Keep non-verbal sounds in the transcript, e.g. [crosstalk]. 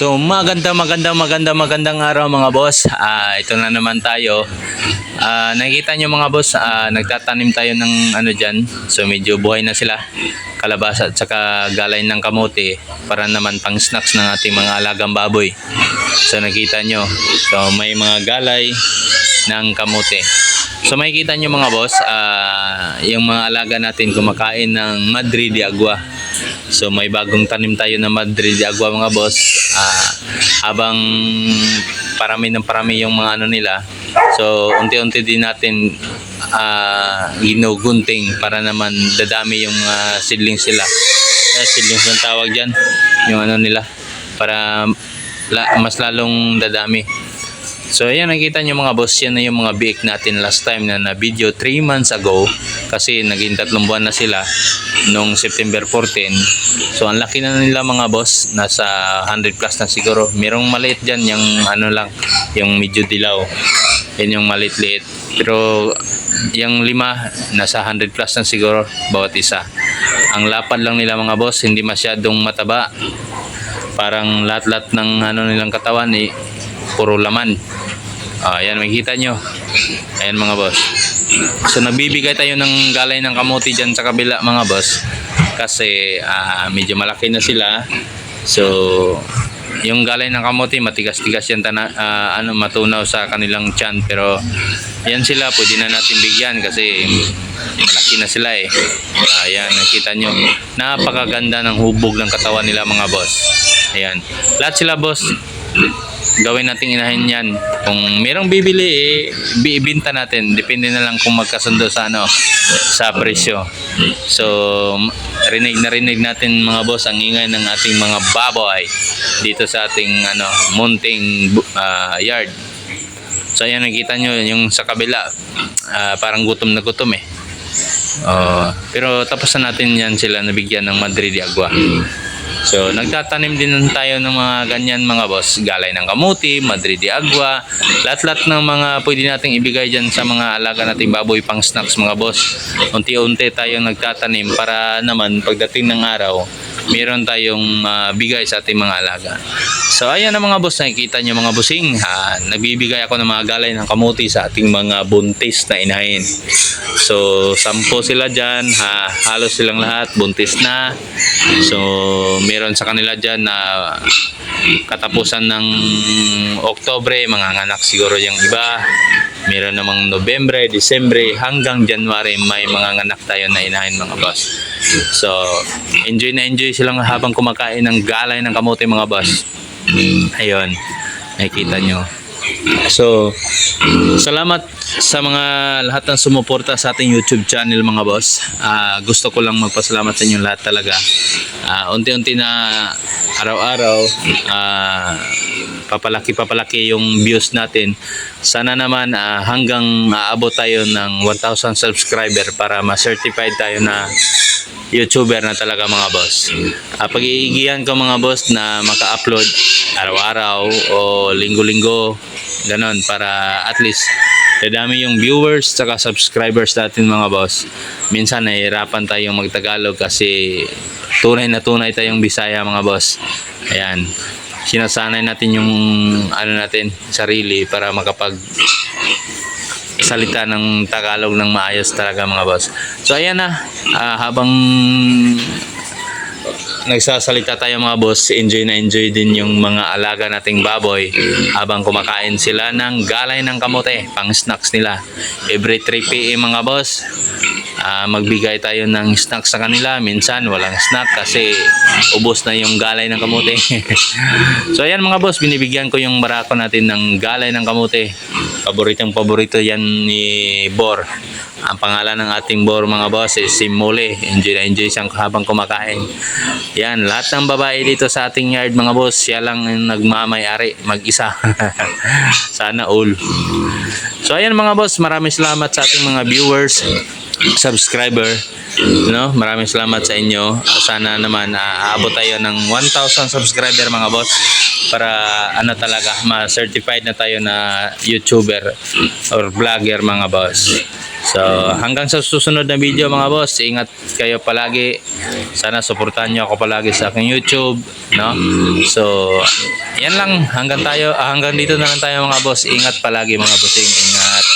So maganda maganda maganda magandang araw mga boss. Ah ito na naman tayo. Ah nakikita nyo mga boss, ah, nagtatanim tayo ng ano diyan. So medyo buhay na sila. Kalabasa at saka galay ng kamote para naman pang snacks ng ating mga alagang baboy. So nakita nyo. So may mga galay ng kamote. So makikita nyo mga boss, ah, yung mga alaga natin kumakain ng Madrid de Agua. So may bagong tanim tayo na Madrid Agua mga boss. Ah, habang parami ng parami yung mga ano nila. So unti-unti din natin ah, ginugunting para naman dadami yung mga seedlings sila. Eh, seedlings ang tawag dyan. Yung ano nila. Para la- mas lalong dadami. So ayan nakita nyo mga boss, yan na yung mga biik natin last time na na video 3 months ago kasi naging tatlong buwan na sila nung September 14. So ang laki na nila mga boss, nasa 100 plus na siguro. Merong maliit dyan, yung ano lang, yung medyo dilaw. Yan yung maliit-liit. Pero yung lima, nasa 100 plus na siguro bawat isa. Ang lapad lang nila mga boss, hindi masyadong mataba. Parang lahat-lahat ng ano nilang katawan eh, puro laman. Ah, ayan, makikita nyo. Ayan mga boss. So nagbibigay tayo ng galay ng kamuti dyan sa kabila mga boss. Kasi ah, medyo malaki na sila. So yung galay ng kamuti matigas-tigas yan tana, ah, ano matunaw sa kanilang tiyan pero yan sila pwede na natin bigyan kasi malaki na sila eh. Ayan, nakita nyo. Napakaganda ng hubog ng katawan nila mga boss. Ayan. Lahat sila boss gawin nating inahin yan. Kung merong bibili, eh, natin. Depende na lang kung magkasundo sa ano, sa presyo. So, rinig na rinig natin mga boss ang ingay ng ating mga baboy dito sa ating ano, munting ah, yard. So, ayan nakita nyo, yung sa kabila, ah, parang gutom na gutom eh. Oh, pero tapos na natin yan sila nabigyan ng Madrid Agua. So, nagtatanim din tayo ng mga ganyan mga boss. Galay ng kamuti, Madrid de Agua, lahat-lahat ng mga pwede nating ibigay dyan sa mga alaga nating baboy pang snacks mga boss. Unti-unti tayong nagtatanim para naman pagdating ng araw, meron tayong ah, bigay sa ating mga alaga. So, ayan na mga boss, nakikita nyo mga busing. Ha, nagbibigay ako ng mga galay ng kamuti sa ating mga buntis na inahin. So, sampo sila dyan. Ha, halos silang lahat, buntis na. So, meron sa kanila dyan na katapusan ng Oktobre, mga anak siguro yung iba. Meron namang Nobyembre, Disyembre, hanggang January may mga anak tayo na inahin mga boss. So, enjoy na enjoy silang habang kumakain ng galay ng kamote mga boss. Ayun, nakikita nyo. So, salamat sa mga lahat ng sumuporta sa ating YouTube channel mga boss. Ah, gusto ko lang magpasalamat sa inyo lahat talaga. Ah, unti-unti na araw-araw ah, papalaki papalaki yung views natin. Sana naman ah, hanggang aabot tayo ng 1,000 subscriber para ma-certified tayo na YouTuber na talaga mga boss. Uh, pag-iigihan ko mga boss na maka-upload araw-araw o linggo-linggo ganon para at least dadami yung viewers tsaka subscribers natin mga boss. Minsan nahihirapan tayong magtagalog kasi tunay na tunay tayong Bisaya mga boss. Ayan. Sinasanay natin yung ano natin sarili para makapag salita ng Tagalog ng maayos talaga mga boss. So ayan na, ah, habang nagsasalita tayo mga boss, enjoy na enjoy din yung mga alaga nating baboy habang kumakain sila ng galay ng kamote, pang snacks nila. Every 3 p.m. mga boss, ah, magbigay tayo ng snacks sa kanila. Minsan walang snack kasi ubos na yung galay ng kamote. [laughs] so ayan mga boss, binibigyan ko yung barako natin ng galay ng kamote. Paboritong paborito yan ni Bor. Ang pangalan ng ating Bor mga boss is si Mole. Enjoy na enjoy siyang habang kumakain. Yan, lahat ng babae dito sa ating yard mga boss, siya lang ang nagmamayari mag-isa. [laughs] Sana all. So ayan mga boss, maraming salamat sa ating mga viewers, subscriber. No? Maraming salamat sa inyo. Sana naman ah, aabot tayo ng 1,000 subscriber mga boss para ano talaga ma-certified na tayo na YouTuber or vlogger mga boss. So, hanggang sa susunod na video mga boss, ingat kayo palagi. Sana suportahan nyo ako palagi sa aking YouTube, no? So, yan lang hanggang tayo ah, hanggang dito na lang tayo mga boss. Ingat palagi mga bossing. Ingat.